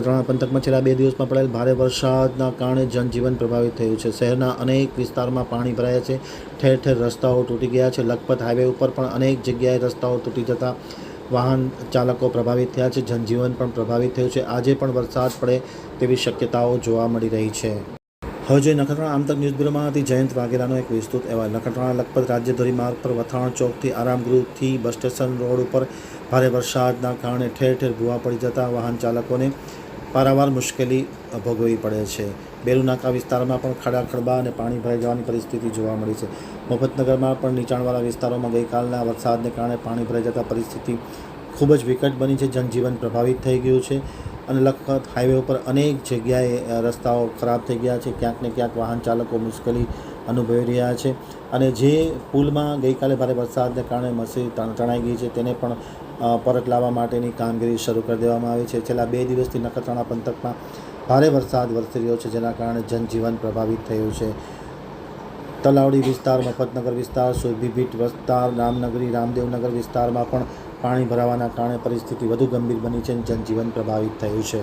નખત્રાણા પંથકમાં છેલ્લા બે દિવસમાં પડેલ ભારે વરસાદના કારણે જનજીવન પ્રભાવિત થયું છે. શહેરના અનેક વિસ્તારમાં પાણી ભરાયા છે. ઠેર ઠેર રસ્તાઓ તૂટી ગયા છે. લખપત હાઈવે ઉપર પણ અનેક જગ્યાએ રસ્તાઓ તૂટી જતા વાહન ચાલકો પ્રભાવિત થયા છે. જનજીવન પણ પ્રભાવિત થયું છે. આજે પણ વરસાદ પડે તેવી શક્યતાઓ જોવા મળી રહી છે. હવે જોઈએ નખત્રાણા આમતક ન્યૂઝ બ્યુરોમાંથી જયંત વાઘેલાનો એક વિસ્તૃત અહેવાલ. નખત્રાણા લખપત રાજ્ય ધોરીમાર્ગ પર વથાણ ચોકથી આરામગૃહથી બસ સ્ટેશન રોડ ઉપર ભારે વરસાદના કારણે ઠેર ઠેર ભૂવા પડી જતા વાહન ચાલકોને પારાવાર મુશ્કેલી ભોગવવી પડે છે. બેરુનાકા વિસ્તારમાં પણ ખાડા ખડબા અને પાણી ભરાઈ જવાની પરિસ્થિતિ જોવા મળી છે. મફતનગરમાં પણ નીચાણવાળા વિસ્તારોમાં ગઈકાલના વરસાદને કારણે પાણી ભરાઈ જતા પરિસ્થિતિ ખૂબ જ વિકટ બની છે. જનજીવન પ્રભાવિત થઈ ગયું છે. અને લખપત હાઈવે ઉપર અનેક જગ્યાએ રસ્તાઓ ખરાબ થઈ ગયા છે. ક્યાંક ને ક્યાંક વાહન ચાલકો મુશ્કેલી અનુભવી રહ્યા છે. અને જે પુલમાં ગઈકાલે ભારે વરસાદને કારણે મસી તણ- તણાઈ ગઈ છે, તેને પણ પરત લાવવા માટેની કામગીરી શરૂ કરી દેવામાં આવી છે. છેલ્લા બે દિવસથી નખત્રાણા પંથકમાં ભારે વરસાદ વરસી રહ્યો છે, જેના કારણે જનજીવન પ્રભાવિત થયું છે. તલાવડી વિસ્તાર, મફતનગર વિસ્તાર સુરભીભીટ વિસ્તાર, રામનગરી, રામદેવનગર વિસ્તારમાં પણ પાણી ભરાવાના કારણે પરિસ્થિતિ વધુ ગંભીર બની છે અને જનજીવન પ્રભાવિત થયું છે.